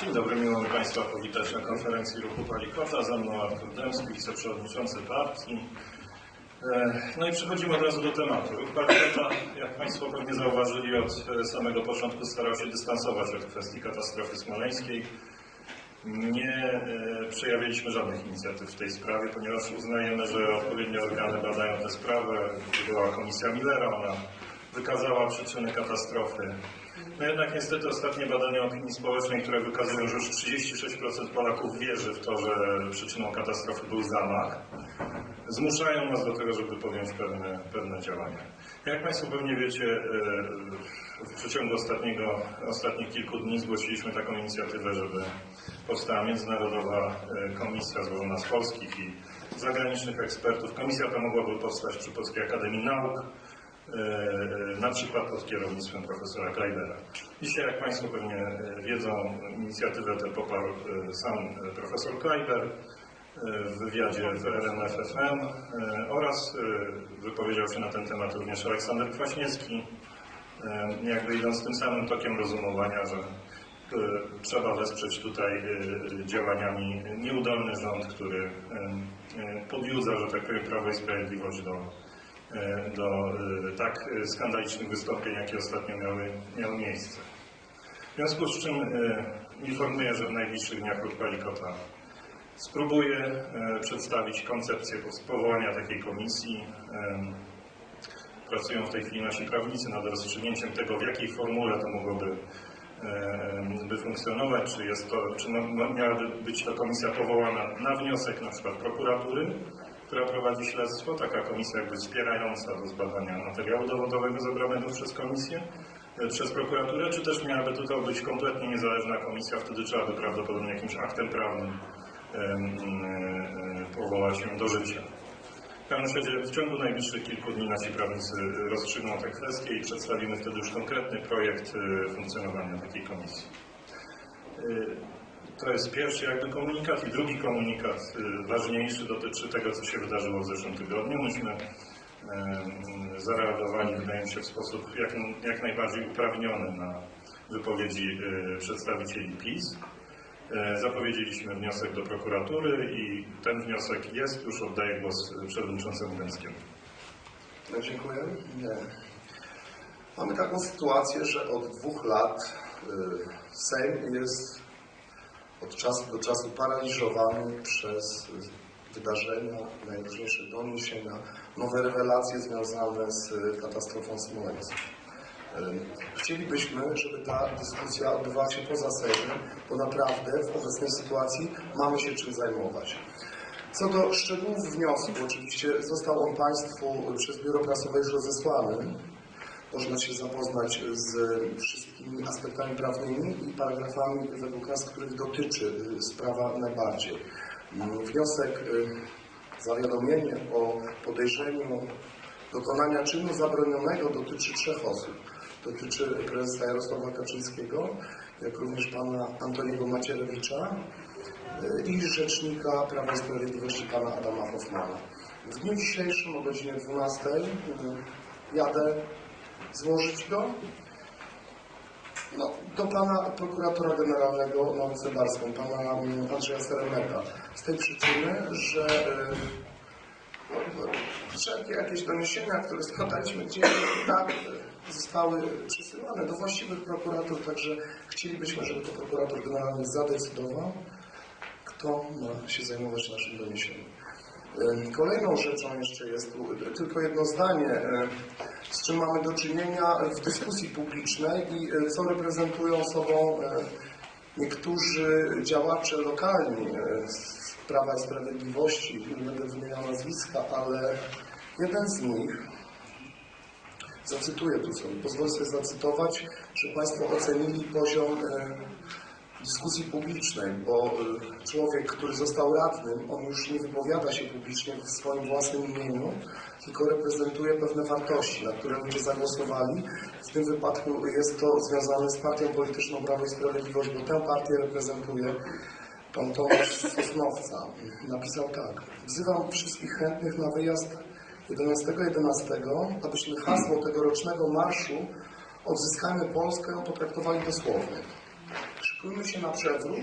Dzień dobry, miło mi Państwa powitać na konferencji Ruchu Palikota. Ze mną Artur Dębski, wiceprzewodniczący partii. E, No i przechodzimy od razu do tematu. Ruch Palikota, jak Państwo pewnie zauważyli, od e, samego początku starał się dystansować od kwestii katastrofy smoleńskiej. Nie e, przejawialiśmy żadnych inicjatyw w tej sprawie, ponieważ uznajemy, że odpowiednie organy badają tę sprawę. Była komisja Millera, ona wykazała przyczyny katastrofy. No jednak niestety ostatnie badania opinii społecznej, które wykazują, że już 36% Polaków wierzy w to, że przyczyną katastrofy był zamach, zmuszają nas do tego, żeby podjąć pewne, pewne działania. Jak Państwo pewnie wiecie, e, w przeciągu ostatniego, ostatnich kilku dni zgłosiliśmy taką inicjatywę, żeby powstała międzynarodowa e, komisja złożona z polskich i zagranicznych ekspertów. Komisja ta mogłaby powstać przy Polskiej Akademii Nauk, na przykład pod kierownictwem profesora Kleibera. Dzisiaj, jak Państwo pewnie e, wiedzą, inicjatywę tę poparł e, sam e, profesor Kleiber e, w wywiadzie w RMF FM e, oraz e, wypowiedział się na ten temat również Aleksander Kwaśniewski, e, jakby idąc tym samym tokiem rozumowania, że e, trzeba wesprzeć tutaj e, działaniami nieudolny rząd, który e, e, podjudza, że tak powiem, Prawo i Sprawiedliwość do, e, do e, tak skandalicznych wystąpień, jakie ostatnio miały, miały miejsce. W związku z czym e, informuję, że w najbliższych dniach Ruch Palikota spróbuję e, przedstawić koncepcję powołania takiej komisji. Pracują w tej chwili nasi prawnicy nad rozstrzygnięciem tego, w jakiej formule to mogłoby by funkcjonować, czy jest to, czy miałaby być to komisja powołana na wniosek na przykład prokuratury, która prowadzi śledztwo, taka komisja jakby wspierająca do zbadania materiału dowodowego zebranego przez komisję, e, przez prokuraturę, czy też miałaby tylko być kompletnie niezależna komisja, wtedy trzeba by prawdopodobnie jakimś aktem prawnym e, powołać ją do życia. W każdym razie w ciągu najbliższych kilku dni nasi prawnicy rozstrzygną tę kwestię i przedstawimy wtedy już konkretny projekt e, funkcjonowania takiej komisji. To jest pierwszy jakby komunikat i drugi komunikat, e, ważniejszy, dotyczy tego, co się wydarzyło w zeszłym tygodniu. Myśmy zareagowali, wydaje mi się, w sposób jak, jak najbardziej uprawniony na wypowiedzi e, przedstawicieli PiS. E, Zapowiedzieliśmy wniosek do prokuratury i ten wniosek jest. Już oddaję głos przewodniczącemu Dębskiemu. No, dziękuję. Nie. Mamy taką sytuację, że od dwóch lat y, Sejm jest od czasu do czasu paraliżowany przez wydarzenia, najróżniejsze doniesienia, nowe rewelacje związane z y, katastrofą smoleńską. Chcielibyśmy, żeby ta dyskusja odbywała się poza Sejmem, bo naprawdę w obecnej sytuacji mamy się czym zajmować. Co do szczegółów wniosku, oczywiście został on Państwu przez Biuro Prasowe już rozesłany. Można się zapoznać z wszystkimi aspektami prawnymi i paragrafami według nas, których dotyczy y, sprawa najbardziej. Mm, Wniosek, y, zawiadomienie o podejrzeniu dokonania czynu zabronionego dotyczy trzech osób. Dotyczy prezesa Jarosława Kaczyńskiego, jak również pana Antoniego Macierewicza, i Rzecznika Prawa i Sprawiedliwości pana Adama Hoffmana. W dniu dzisiejszym o godzinie 12 y, jadę złożyć go no, do pana prokuratora generalnego na ulicę Barską, pana mm, Andrzeja Seremeta. Z tej przyczyny, że no, wszelkie jakieś doniesienia, które składaliśmy gdzieś tak zostały przesyłane do właściwych prokuratur, także chcielibyśmy, żeby to prokurator generalny zadecydował, kto ma się zajmować naszym doniesieniem. E, Kolejną rzeczą jeszcze jest tylko jedno zdanie, e, z czym mamy do czynienia w dyskusji publicznej i e, co reprezentują sobą e, niektórzy działacze lokalni e, z Prawa i Sprawiedliwości. Nie będę wymieniał nazwiska, ale jeden z nich, zacytuję tu sobie, pozwolę sobie zacytować, że Państwo ocenili poziom e, dyskusji publicznej, bo y, człowiek, który został radnym, on już nie wypowiada się publicznie w swoim własnym imieniu, tylko reprezentuje pewne wartości, na które ludzie zagłosowali. W tym wypadku jest to związane z partią polityczną Prawo i Sprawiedliwość, bo tę partię reprezentuje pan Tomasz Sosnowca. Napisał tak. Wzywam wszystkich chętnych na wyjazd 11.11, abyśmy hasło tegorocznego marszu Odzyskajmy Polskę potraktowali dosłownie. Szykujmy się na przewrót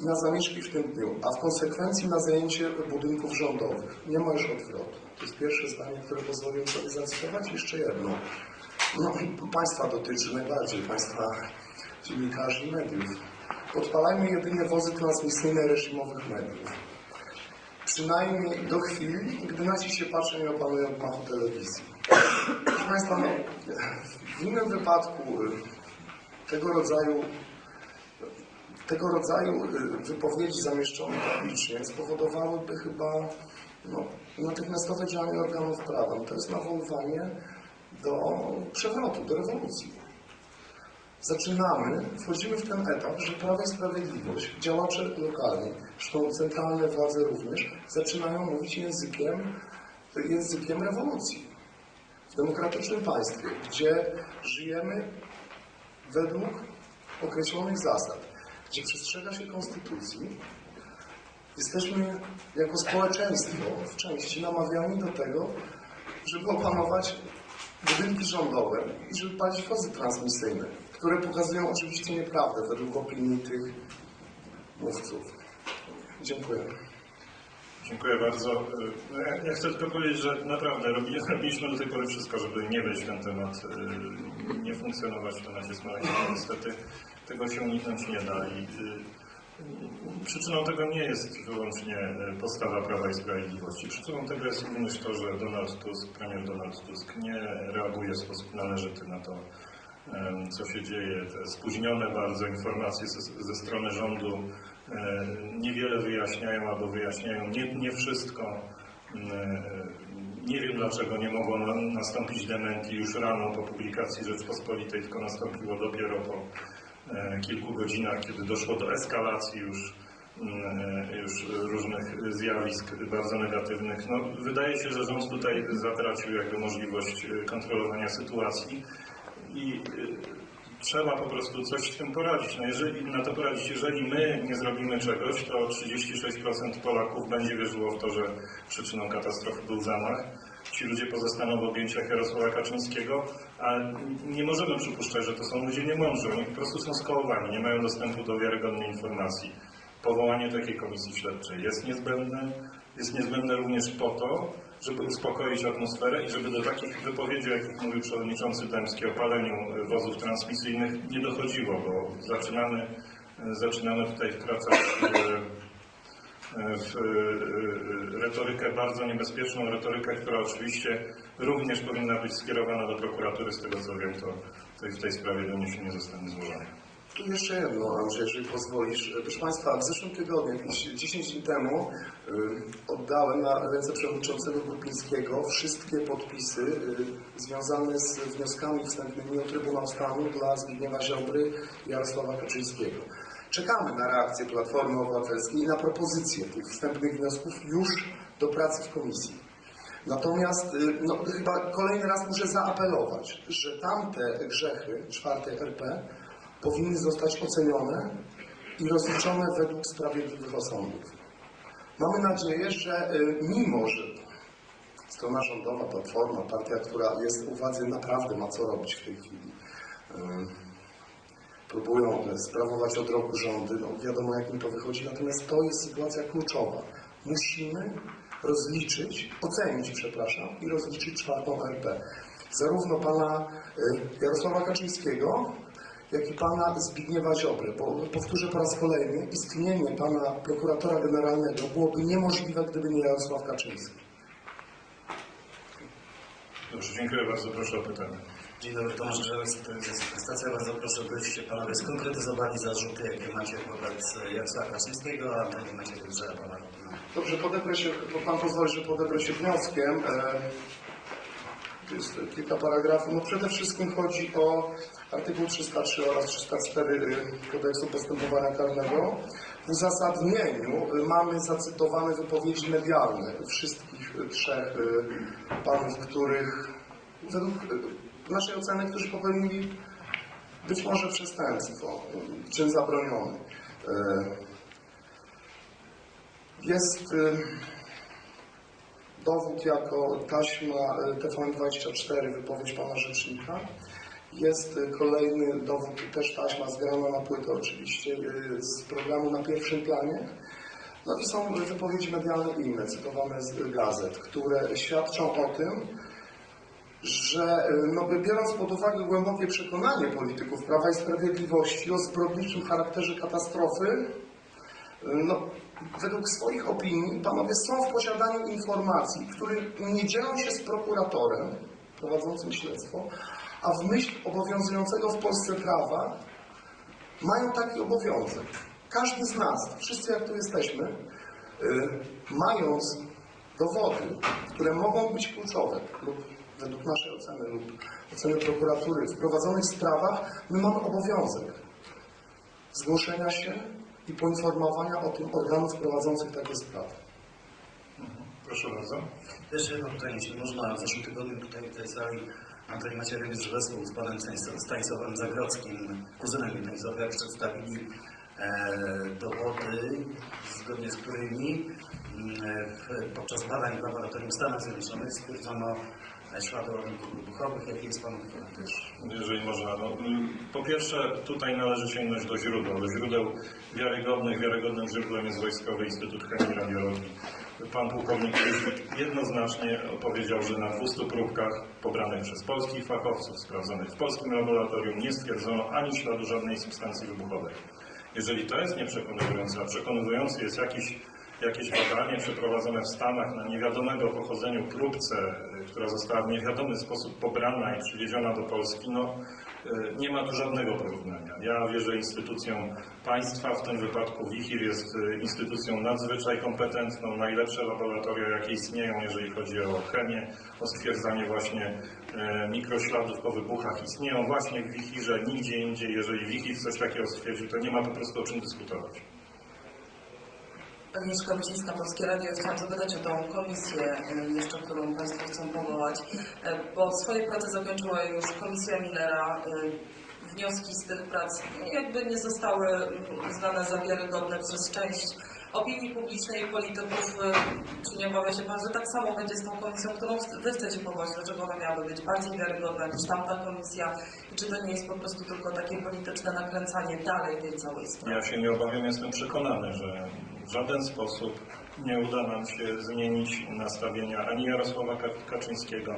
i na zamieszki w tym dniu, a w konsekwencji na zajęcie budynków rządowych. Nie ma już odwrotu. To jest pierwsze zdanie, które pozwoliłem sobie zacytować. Jeszcze jedno. No, państwa dotyczy najbardziej, państwa dziennikarzy i mediów. Podpalajmy jedynie wozy transmisyjne reżimowych mediów. Przynajmniej do chwili, gdy nasi się patrzą i opanują gmachu telewizji. Proszę Państwa, no, w innym wypadku y, tego rodzaju tego rodzaju y, wypowiedzi zamieszczone publicznie spowodowałyby chyba no, natychmiastowe działanie organów prawa. No, to jest nawoływanie do przewrotu, do rewolucji. Zaczynamy, wchodzimy w ten etap, że Prawo i Sprawiedliwość, działacze lokalni, zresztą centralne władze również, zaczynają mówić językiem, językiem rewolucji. W demokratycznym państwie, gdzie żyjemy według określonych zasad, gdzie przestrzega się konstytucji, jesteśmy jako społeczeństwo w części namawiani do tego, żeby opanować budynki rządowe i żeby palić wozy transmisyjne, które pokazują oczywiście nieprawdę według opinii tych mówców. Dziękuję. Dziękuję bardzo. No Ja, chcę tylko powiedzieć, że naprawdę robi- robiliśmy do tej pory wszystko, żeby nie w ten temat, y, nie funkcjonować w temacie smoleńskim. Niestety tego się uniknąć nie da i y, przyczyną tego nie jest wyłącznie y, postawa Prawa i Sprawiedliwości. Przyczyną tego jest również to, że Donald Tusk, premier Donald Tusk nie reaguje w sposób należyty na to, co się dzieje. Te spóźnione bardzo informacje ze, ze strony rządu e, niewiele wyjaśniają albo wyjaśniają nie, nie wszystko. E, Nie wiem dlaczego nie mogło na, nastąpić dementi już rano po publikacji Rzeczpospolitej, tylko nastąpiło dopiero po kilku godzinach, kiedy doszło do eskalacji już, e, już różnych zjawisk bardzo negatywnych. No, wydaje się, że rząd tutaj zatracił jakby możliwość e, kontrolowania sytuacji i trzeba po prostu coś z tym poradzić. No jeżeli, na to poradzić, jeżeli my nie zrobimy czegoś, to 36% Polaków będzie wierzyło w to, że przyczyną katastrofy był zamach. Ci ludzie pozostaną w objęciach Jarosława Kaczyńskiego, a nie możemy przypuszczać, że to są ludzie niemądrzy. Oni po prostu są skołowani, nie mają dostępu do wiarygodnej informacji. Powołanie takiej komisji śledczej jest niezbędne. Jest niezbędne również po to, żeby uspokoić atmosferę i żeby do takich wypowiedzi, jakich mówił przewodniczący Dębski o paleniu e, wozów transmisyjnych nie dochodziło, bo zaczynamy, e, zaczynamy tutaj wkraczać w, e, w e, retorykę bardzo niebezpieczną, retorykę, która oczywiście również powinna być skierowana do prokuratury. Z tego co wiem, to, w tej sprawie doniesienie zostanie złożone. Tu jeszcze jedno, Andrzej, jeżeli pozwolisz. Proszę Państwa, w zeszłym tygodniu, jakieś 10 dni temu, oddałem na ręce przewodniczącego Grupińskiego wszystkie podpisy związane z wnioskami wstępnymi o Trybunał Stanu dla Zbigniewa Ziobry i Jarosława Kaczyńskiego. Czekamy na reakcję Platformy Obywatelskiej i na propozycję tych wstępnych wniosków już do pracy w komisji. Natomiast y, no, chyba kolejny raz muszę zaapelować, że tamte grzechy czwartej RP powinny zostać ocenione i rozliczone według sprawiedliwych osądów. Mamy nadzieję, że y, mimo, że strona rządowa, Platforma, partia, która jest u władzy, naprawdę ma co robić w tej chwili, próbują y, sprawować od roku rządy, no wiadomo jak im to wychodzi, natomiast to jest sytuacja kluczowa. Musimy rozliczyć, ocenić, przepraszam, i rozliczyć czwartą RP. Zarówno pana y, Jarosława Kaczyńskiego, jak i pana Zbigniewa Ziobry, bo powtórzę po raz kolejny, istnienie pana prokuratora generalnego byłoby niemożliwe, gdyby nie Jarosław Kaczyński. Dobrze, dziękuję bardzo. Proszę o pytanie. Dzień dobry, Tomasz Grzełek, stacja. Bardzo proszę, byście panowie skonkretyzowali zarzuty, jakie macie wobec Jarosława Kaczyńskiego, a jakie macie także pana Dobrze, podebrę się, bo pan pozwoli, że podebrę się wnioskiem. E, tu jest kilka paragrafów. No przede wszystkim chodzi o artykuł 303 oraz 304 y, Kodeksu Postępowania Karnego. W uzasadnieniu y, mamy zacytowane wypowiedzi medialne wszystkich y, trzech y, panów, których według naszej oceny, którzy popełnili być może przestępstwo, czyn zabroniony. Y, jest y, dowód jako taśma y, TVN24, wypowiedź pana rzecznika Jest y, kolejny dowód, też taśma zgrana na płytę oczywiście z programu na pierwszym planie. No i są wypowiedzi medialne inne, cytowane z gazet, które świadczą o tym, że y, no, biorąc pod uwagę głębokie przekonanie polityków Prawa i Sprawiedliwości o zbrodniczym charakterze katastrofy, y, no, według swoich opinii panowie są w posiadaniu informacji, które nie dzielą się z prokuratorem prowadzącym śledztwo, a w myśl obowiązującego w Polsce prawa mają taki obowiązek. Każdy z nas, wszyscy jak tu jesteśmy, y, mając dowody, które mogą być kluczowe lub według naszej oceny lub oceny prokuratury w prowadzonych sprawach, my mamy obowiązek zgłoszenia się i poinformowania o tym organów prowadzących takie sprawy. Proszę bardzo. Jeszcze jedno pytanie, jeśli można. W zeszłym tygodniu tutaj w tej sali Antoni Macierewicz wespół z panem Stanis- Stanisławem Zagrodzkim, kuzynem jednej z ofiar, przedstawili e, dowody, zgodnie z którymi mm, w, podczas badań w laboratorium w Stanach Zjednoczonych stwierdzono e, ślady ładunków wybuchowych. Jaki jest Pana komentarz? Jeżeli można. No, mm, po pierwsze, tutaj należy sięgnąć do źródeł. Do źródeł wiarygodnych. Wiarygodnym źródłem jest Wojskowy Instytut Chemii i Radiologii. Pan pułkownik jednoznacznie powiedział, że na 200 próbkach pobranych przez polskich fachowców, sprawdzonych w polskim laboratorium, nie stwierdzono ani śladu żadnej substancji wybuchowej. Jeżeli to jest nieprzekonujące, a przekonujący jest jakiś, jakieś badanie przeprowadzone w Stanach na niewiadomego pochodzeniu próbce, y, która została w niewiadomy sposób pobrana i przywieziona do Polski, no y, nie ma tu żadnego porównania. Ja wierzę instytucjom państwa, w tym wypadku WICHIR jest y, instytucją nadzwyczaj kompetentną, najlepsze laboratoria, jakie istnieją, jeżeli chodzi o chemię, o stwierdzanie właśnie mikrośladów po wybuchach. Istnieją właśnie w WICHIRze, nigdzie indziej. Jeżeli WICHIR coś takiego stwierdził, to nie ma po prostu o czym dyskutować. Agnieszka Wicińska, Polskie Radio. Chciałam zapytać o tą komisję jeszcze, którą Państwo chcą powołać, e, bo swoje prace zakończyła już Komisja Millera. E, Wnioski z tych prac jakby nie zostały uznane za wiarygodne przez część opinii publicznej i polityków. E, Czy nie obawia się Pan, że tak samo będzie z tą komisją, którą Wy chcecie powołać? Dlaczego ona miałaby być bardziej wiarygodna niż tamta komisja? I czy to nie jest po prostu tylko takie polityczne nakręcanie dalej tej całej sprawy? Ja się nie obawiam, jestem przekonany, że w żaden sposób nie uda nam się zmienić nastawienia ani Jarosława Ka- Kaczyńskiego,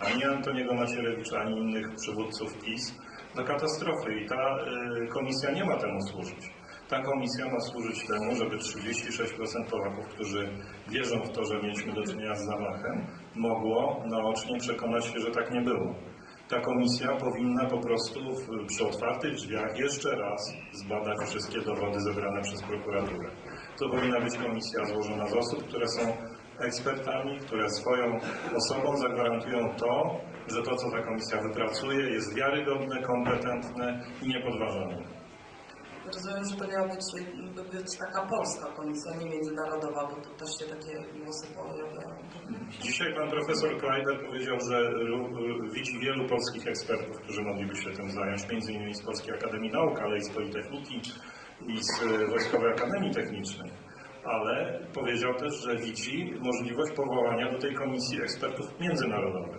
ani Antoniego Macierewicza, ani innych przywódców PiS do katastrofy. I ta y, komisja nie ma temu służyć. Ta komisja ma służyć temu, żeby 36% Polaków, którzy wierzą w to, że mieliśmy do czynienia z zamachem, mogło naocznie przekonać się, że tak nie było. Ta komisja powinna po prostu w, przy otwartych drzwiach jeszcze raz zbadać wszystkie dowody zebrane przez prokuraturę. To powinna być komisja złożona z osób, które są ekspertami, które swoją osobą zagwarantują to, że to, co ta komisja wypracuje, jest wiarygodne, kompetentne i niepodważalne. Rozumiem, że to miała być, by być taka polska komisja, nie międzynarodowa, bo tu też się takie głosy pojawiają. Dzisiaj pan profesor Kleiber powiedział, że widzi wielu polskich ekspertów, którzy mogliby się tym zająć, między innymi z Polskiej Akademii Nauk, ale i z Politechniki i z Wojskowej Akademii Technicznej. Ale powiedział też, że widzi możliwość powołania do tej komisji ekspertów międzynarodowych.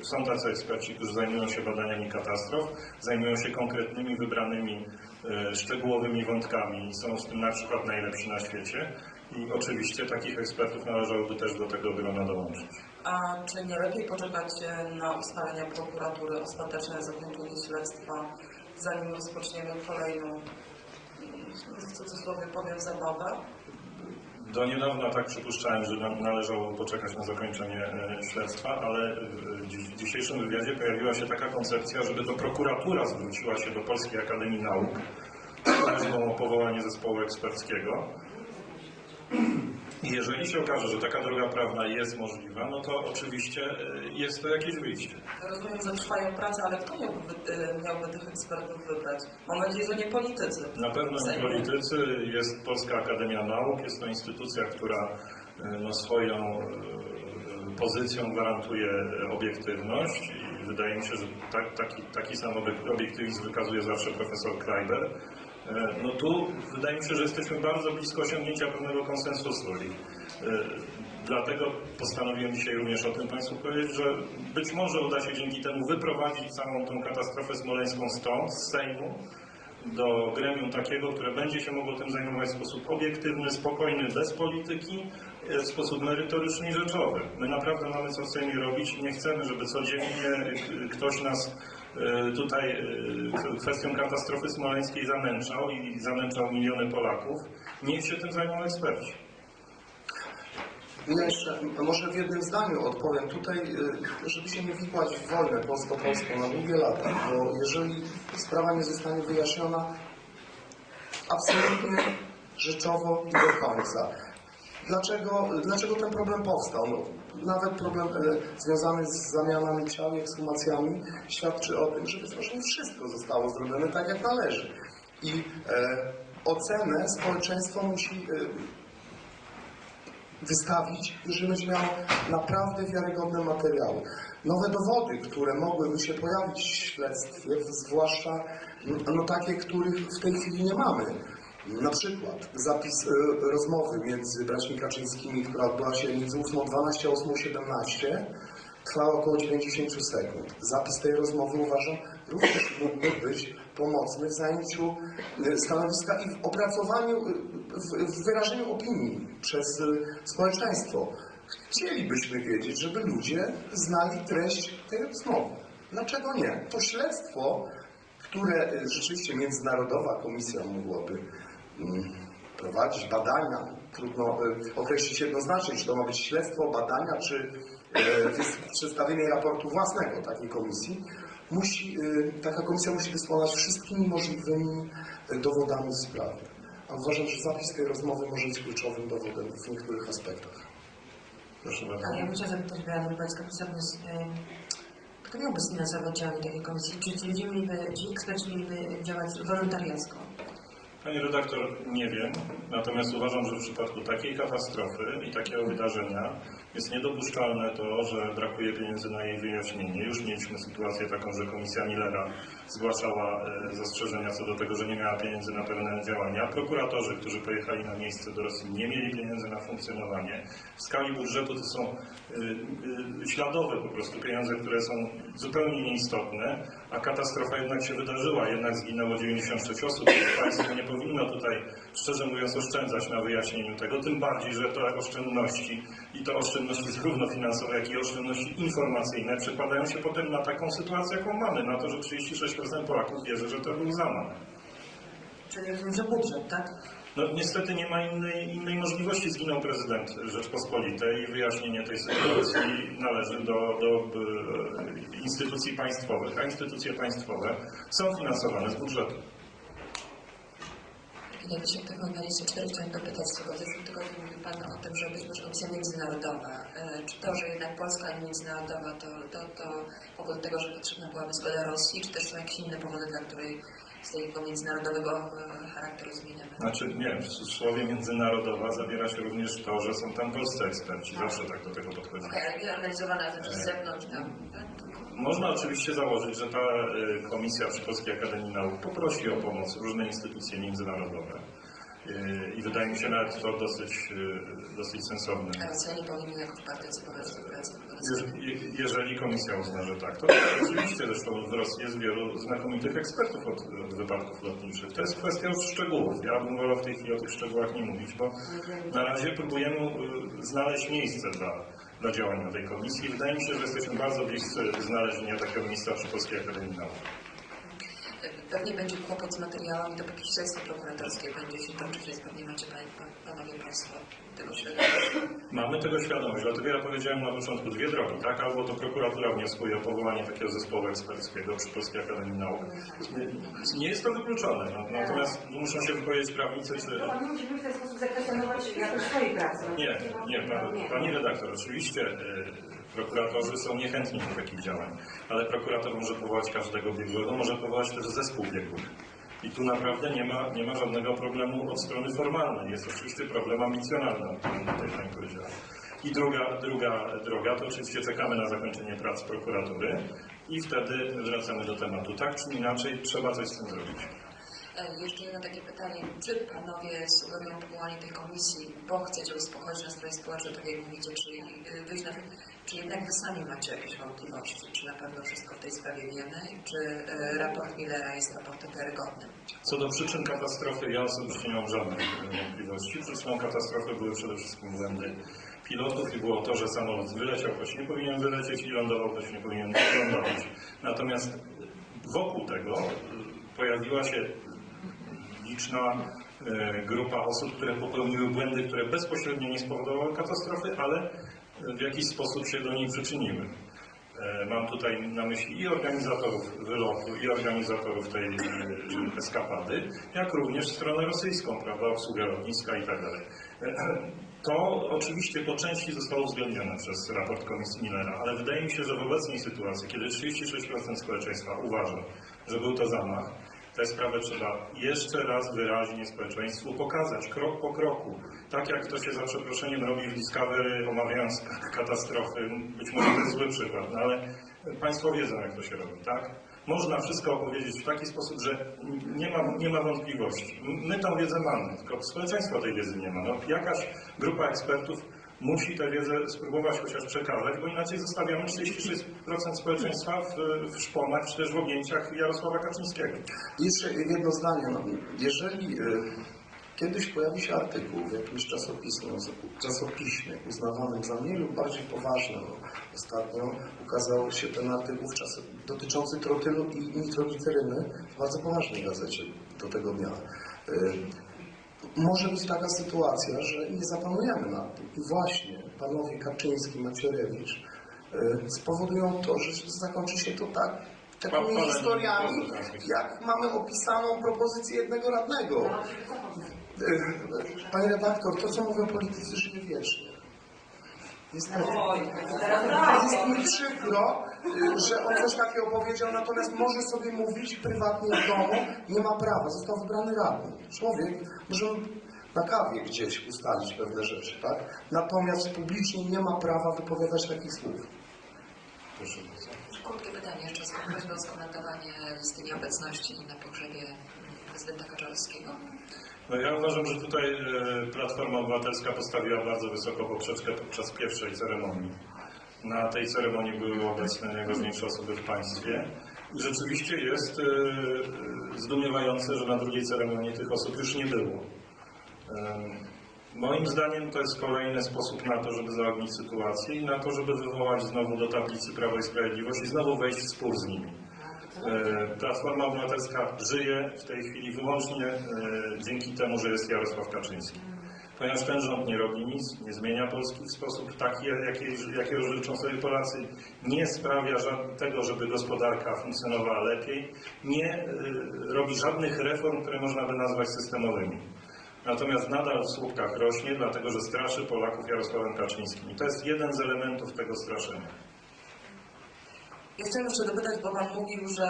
E, Są tacy eksperci, którzy zajmują się badaniami katastrof, zajmują się konkretnymi, wybranymi, e, szczegółowymi wątkami są w tym na przykład najlepsi na świecie. I oczywiście takich ekspertów należałoby też do tego grona dołączyć. A czy nie lepiej poczekać e, na ustalenia prokuratury, ostateczne zakończenie śledztwa, zanim rozpoczniemy kolejną, w cudzysłowie powiem, zabawę? Do niedawna tak przypuszczałem, że nam należało poczekać na zakończenie e, śledztwa, ale dzi- w dzisiejszym wywiadzie pojawiła się taka koncepcja, żeby to prokuratura zwróciła się do Polskiej Akademii Nauk z prośbą o powołanie zespołu eksperckiego. Jeżeli się okaże, że taka droga prawna jest możliwa, no to oczywiście e, jest to jakieś wyjście. Rozumiem, że trwają prace, ale kto miałby, e, miałby tych ekspertów wybrać? Mam nadzieję, że nie politycy. Na pewno nie politycy. Jest Polska Akademia Nauk, jest to instytucja, która e, no, swoją pozycją gwarantuje obiektywność i wydaje mi się, że tak, taki, taki sam obiek- obiektywizm wykazuje zawsze profesor Kleiber. E, No tu wydaje mi się, że jesteśmy bardzo blisko osiągnięcia pewnego konsensusu e, dlatego postanowiłem dzisiaj również o tym Państwu powiedzieć, że być może uda się dzięki temu wyprowadzić całą tą katastrofę smoleńską stąd, z Sejmu, do gremium takiego, które będzie się mogło tym zajmować w sposób obiektywny, spokojny, bez polityki, e, w sposób merytoryczny i rzeczowy. My naprawdę mamy co w Sejmie robić i nie chcemy, żeby codziennie ktoś nas tutaj e, kwestią katastrofy smoleńskiej zamęczał i zamęczał miliony Polaków. Niech się tym zajmą eksperci. Ja jeszcze może w jednym zdaniu odpowiem tutaj, y, żeby się nie wikłać w wojnę polsko-polską na długie lata, bo jeżeli sprawa nie zostanie wyjaśniona absolutnie rzeczowo i do końca. Dlaczego, dlaczego ten problem powstał? No, nawet problem e, związany z zamianami ciał i ekshumacjami świadczy o tym, że być może nie wszystko zostało zrobione tak, jak należy. I e, ocenę społeczeństwo musi e, wystawić, jeżeli będzie miało naprawdę wiarygodne materiały. Nowe dowody, które mogłyby się pojawić w śledztwie, zwłaszcza no, takie, których w tej chwili nie mamy. Na przykład zapis e, rozmowy między braćmi Kaczyńskimi, która odbyła się między 8.12 a 8.17, trwała około 90 sekund. Zapis tej rozmowy uważam również mógłby być pomocny w zajęciu e, stanowiska i w opracowaniu, e, w, wyrażeniu opinii przez społeczeństwo. Chcielibyśmy wiedzieć, żeby ludzie znali treść tej rozmowy. Dlaczego nie? To śledztwo, które rzeczywiście międzynarodowa komisja mogłaby prowadzić, badania, trudno e, określić jednoznacznie, czy to ma być śledztwo, badania, czy e, przedstawienie raportu własnego takiej komisji, musi, e, taka komisja musi dysponować wszystkimi możliwymi dowodami w sprawie. A uważam, że zapis tej rozmowy może być kluczowym dowodem w niektórych aspektach. Proszę bardzo. A ja bym chciała zapytać Beatę Pańską, kto miałby sfinansować działanie takiej komisji? Czy ci ludzie mieliby, ci eksperci mieliby działać wolontariacko? Panie redaktor, nie wiem, natomiast uważam, że w przypadku takiej katastrofy i takiego wydarzenia jest niedopuszczalne to, że brakuje pieniędzy na jej wyjaśnienie. Już mieliśmy sytuację taką, że komisja Millera zgłaszała e, zastrzeżenia co do tego, że nie miała pieniędzy na pewne działania. Prokuratorzy, którzy pojechali na miejsce do Rosji, nie mieli pieniędzy na funkcjonowanie. W skali budżetu to są e, e, śladowe po prostu pieniądze, które są zupełnie nieistotne, a katastrofa jednak się wydarzyła, jednak zginęło 96 osób. Państwo nie powinno tutaj, szczerze mówiąc, oszczędzać na wyjaśnieniu tego, tym bardziej, że te oszczędności i to oszczędności zarówno finansowe, jak i oszczędności informacyjne przekładają się potem na taką sytuację, jaką mamy, na to, że 36% Polaków wierzy, że to był zamach. Czyli rozumiem, że budżet, tak? No niestety nie ma innej, innej możliwości. Zginął prezydent Rzeczpospolitej i wyjaśnienie tej sytuacji należy do, do e, instytucji państwowych, a instytucje państwowe są finansowane z budżetu. W odniesieniu do tego 24 chciałam dopytać, bo w zeszłym tygodniu mówił Pan o tym, że być może komisja międzynarodowa. E, Czy to, że jednak Polska, nie międzynarodowa, to, to, to powód tego, że potrzebna byłaby zgoda Rosji, czy też są jakieś inne powody, dla których tego międzynarodowego e, charakteru zmieniamy? Znaczy, nie, w słowie międzynarodowa zawiera się również to, że są tam polscy eksperci. Zawsze tak do tego podchodzimy. Okej, ale nie organizowana też z zewnątrz tam. tak? Można oczywiście założyć, że ta y, komisja przy Polskiej Akademii Nauk poprosi o pomoc różne instytucje międzynarodowe. Y, I wydaje mi się nawet to dosyć, y, dosyć sensowne. A Rosjanie powinni jakoś partycypować w je- Jeżeli komisja uzna, że tak, to oczywiście zresztą w Rosji jest wielu znakomitych ekspertów od, od wypadków lotniczych. To jest kwestia już szczegółów. Ja bym wolał w tej chwili o tych szczegółach nie mówić, bo na razie próbujemy y, znaleźć miejsce dla, dla działania tej komisji. Wydaje mi się, że jesteśmy bardzo bliscy znalezienia takiego miejsca przy Polskiej Akademii Nauk. Pewnie będzie kłopot z materiałami, dopóki śledztwo prokuratorskie będzie się toczyć, więc pewnie macie pan, pan, Panowie Państwo tego świadomość. Mamy tego świadomość, dlatego ja powiedziałem na początku dwie drogi, tak? Albo to prokuratura wnioskuje o powołanie takiego zespołu eksperckiego przy Polskiej Akademii Nauk. Nie, nie jest to wykluczone, no, natomiast muszą się wypowiedzieć prawnicy, czy... To pan musi w ten sposób zakwestionować jakość swojej pracy. no. Nie, nie, pan, pani redaktor, oczywiście y, prokuratorzy są niechętni do takich działań, ale prokurator może powołać każdego biegłego, może powołać też zespół biegłych. I tu naprawdę nie ma, nie ma żadnego problemu od strony formalnej. Jest oczywiście problem ambicjonalny, o którym tutaj pani powiedziała. I druga, druga droga to oczywiście czekamy na zakończenie prac prokuratury i wtedy wracamy do tematu. Tak czy inaczej trzeba coś z tym zrobić. E, Jeszcze jedno takie pytanie. Czy panowie sugerują powołanie tej komisji, bo chcecie uspokoić nastroje społeczne, tak jak mówicie, czy y, wyjść na czy jednak wy sami macie jakieś wątpliwości? Czy na pewno wszystko w tej sprawie wiemy? Czy y, raport Millera jest raportem wiarygodnym? Co do przyczyn katastrofy, ja osobiście nie mam żadnych e, wątpliwości. Przyczyną katastrofy były przede wszystkim błędy pilotów i było to, że samolot wyleciał, ktoś nie powinien wylecieć i lądował, ktoś nie powinien lądować. Natomiast wokół tego e, pojawiła się liczna e, grupa osób, które popełniły błędy, które bezpośrednio nie spowodowały katastrofy, ale w jakiś sposób się do niej przyczyniły. E, Mam tutaj na myśli i organizatorów wylotu, i organizatorów tej e, eskapady, jak również stronę rosyjską, prawda, obsługę lotniska i tak dalej. E, To oczywiście po części zostało uwzględnione przez raport Komisji Millera, ale wydaje mi się, że w obecnej sytuacji, kiedy 36% społeczeństwa uważa, że był to zamach, tę sprawę trzeba jeszcze raz wyraźnie społeczeństwu pokazać, krok po kroku. Tak jak to się za przeproszeniem robi w Discovery, omawiając katastrofy. Być może to jest zły przykład, no ale Państwo wiedzą, jak to się robi, tak? Można wszystko opowiedzieć w taki sposób, że nie ma, nie ma wątpliwości. My tą wiedzę mamy, tylko społeczeństwo tej wiedzy nie ma. No, jakaś grupa ekspertów musi tę wiedzę spróbować chociaż przekazać, bo inaczej zostawiamy 46% społeczeństwa w, w szponach czy też w objęciach Jarosława Kaczyńskiego. Jeszcze jedno zdanie. No, jeżeli y, kiedyś pojawi się artykuł w jakimś czasopiśmie, czasopiśmie uznawanym za mniej lub bardziej poważny, no, ostatnio ukazał się ten artykuł dotyczący trotylu i nitrogliceryny w bardzo poważnej gazecie do tego dnia. Może być taka sytuacja, że nie zapanujemy nad tym. I właśnie panowie Kaczyński, Macierewicz y, spowodują to, że zakończy się to tak, takimi historiami, jak mamy opisaną propozycję jednego radnego. Y, Panie redaktor, to co mówią politycy żyje wiecznie. Niestety. Jest mi przykro, że on coś takiego powiedział, natomiast może sobie mówić prywatnie w domu, nie ma prawa, został wybrany radny. Człowiek może na kawie gdzieś ustalić pewne rzeczy, tak? Natomiast publicznie nie ma prawa wypowiadać takich słów. Proszę bardzo. Krótkie pytanie jeszcze, z prośbą o skomentowanie listy nieobecności na pogrzebie prezydenta Kaczorowskiego. No ja uważam, że tutaj e, Platforma Obywatelska postawiła bardzo wysoko poprzeczkę podczas pierwszej ceremonii. Na tej ceremonii były obecne najważniejsze osoby w państwie. Rzeczywiście jest e, e, zdumiewające, że na drugiej ceremonii tych osób już nie było. Moim zdaniem to jest kolejny sposób na to, żeby zaognić sytuację i na to, żeby wywołać znowu do tablicy Prawo i Sprawiedliwość i znowu wejść w spór z nimi. E, Platforma Obywatelska żyje w tej chwili wyłącznie e, dzięki temu, że jest Jarosław Kaczyński. Ponieważ ten rząd nie robi nic, nie zmienia Polski w sposób taki, jaki- jakiego życzą sobie Polacy, nie sprawia tego, żeby gospodarka funkcjonowała lepiej, nie e, robi żadnych reform, które można by nazwać systemowymi. Natomiast nadal w słupkach rośnie, dlatego że straszy Polaków Jarosławem Kaczyńskim. I to jest jeden z elementów tego straszenia. Ja chciałam jeszcze dopytać, bo Pan mówił, że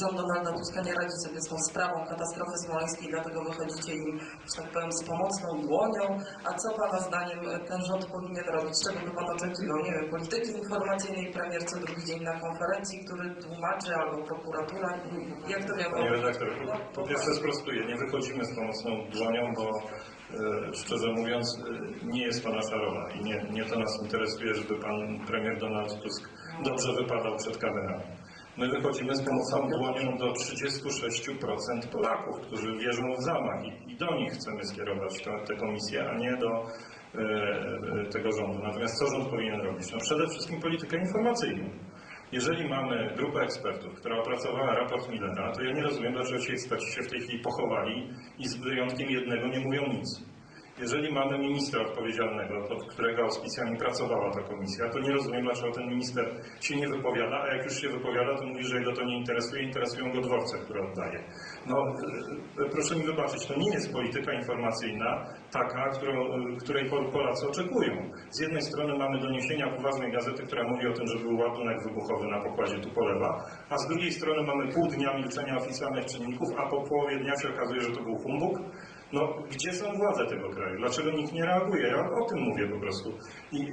rząd Donalda Tuska nie radzi sobie z tą sprawą katastrofy smoleńskiej, dlatego wychodzicie im, że tak powiem, z pomocną dłonią. A co Pana zdaniem ten rząd powinien robić? Czego by Pan oczekiwał? Nie wiem, polityki informacyjnej, premier co drugi dzień na konferencji, który tłumaczy, albo prokuratura. Jak to miało Panie redaktor, po, pierwsze sprostuję, nie wychodzimy z pomocną dłonią, bo e, szczerze mówiąc e, nie jest to nasza rola i nie, nie to nas interesuje, żeby pan premier Donald Tusk dobrze wypadał przed kamerami. My wychodzimy z pomocną dłonią do 36% Polaków, którzy wierzą w zamach i, i do nich chcemy skierować tę komisję, a nie do e, e, tego rządu. Natomiast co rząd powinien robić? No przede wszystkim politykę informacyjną. Jeżeli mamy grupę ekspertów, która opracowała raport Millera, to ja nie rozumiem, dlaczego ci eksperci się w tej chwili pochowali i z wyjątkiem jednego nie mówią nic. Jeżeli mamy ministra odpowiedzialnego, pod którego auspicjami pracowała ta komisja, to nie rozumiem, dlaczego ten minister się nie wypowiada, a jak już się wypowiada, to mówi, że jego to nie interesuje, interesują go dworce, które oddaje. No, e, e, proszę mi wybaczyć, to nie jest polityka informacyjna taka, którą, e, której Pol- Polacy oczekują. Z jednej strony mamy doniesienia poważnej gazety, która mówi o tym, że był ładunek wybuchowy na pokładzie Tupolewa, a z drugiej strony mamy pół dnia milczenia oficjalnych czynników, a po połowie dnia się okazuje, że to był humbug. No, gdzie są władze tego kraju? Dlaczego nikt nie reaguje? Ja o tym mówię po prostu. I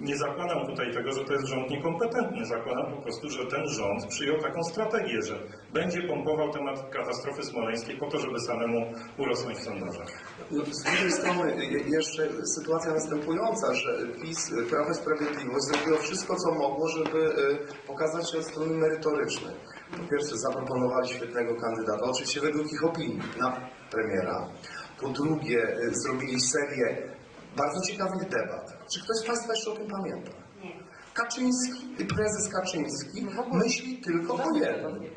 nie zakładam tutaj tego, że to jest rząd niekompetentny. Zakładam po prostu, że ten rząd przyjął taką strategię, że będzie pompował temat katastrofy smoleńskiej po to, żeby samemu urosnąć w sondażach. No, Z drugiej strony je- jeszcze sytuacja następująca, że PiS, Prawo i Sprawiedliwość zrobiło wszystko, co mogło, żeby y, pokazać się od strony merytorycznej. Po pierwsze zaproponowali świetnego kandydata, oczywiście według ich opinii, na premiera. Po drugie y, zrobili serię bardzo ciekawych debat. Czy ktoś z Państwa jeszcze o tym pamięta? Nie. Kaczyński, prezes Kaczyński myśli tylko o jednym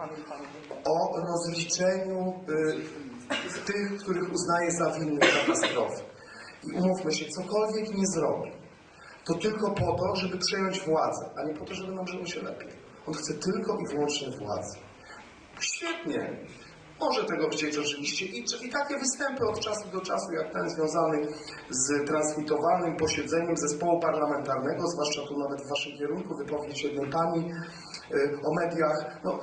o rozliczeniu y, tych, których uznaje za winnych katastrofy. I umówmy się, cokolwiek nie zrobi, to tylko po to, żeby przejąć władzę, a nie po to, żeby nam żyło się lepiej. On chce tylko i wyłącznie władzy. Świetnie. Może tego chcieć oczywiście i, i takie występy od czasu do czasu, jak ten związany z transmitowanym posiedzeniem zespołu parlamentarnego, zwłaszcza tu nawet w waszym kierunku, wypowiedź jednej pani y, o mediach, no,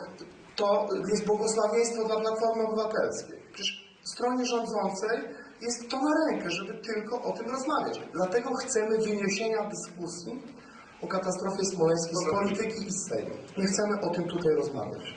to jest błogosławieństwo dla Platformy Obywatelskiej. Przecież stronie rządzącej jest to na rękę, żeby tylko o tym rozmawiać. Dlatego chcemy wyniesienia dyskusji o katastrofie smoleńskiej z polityki i z Sejmu. Nie chcemy o tym tutaj rozmawiać.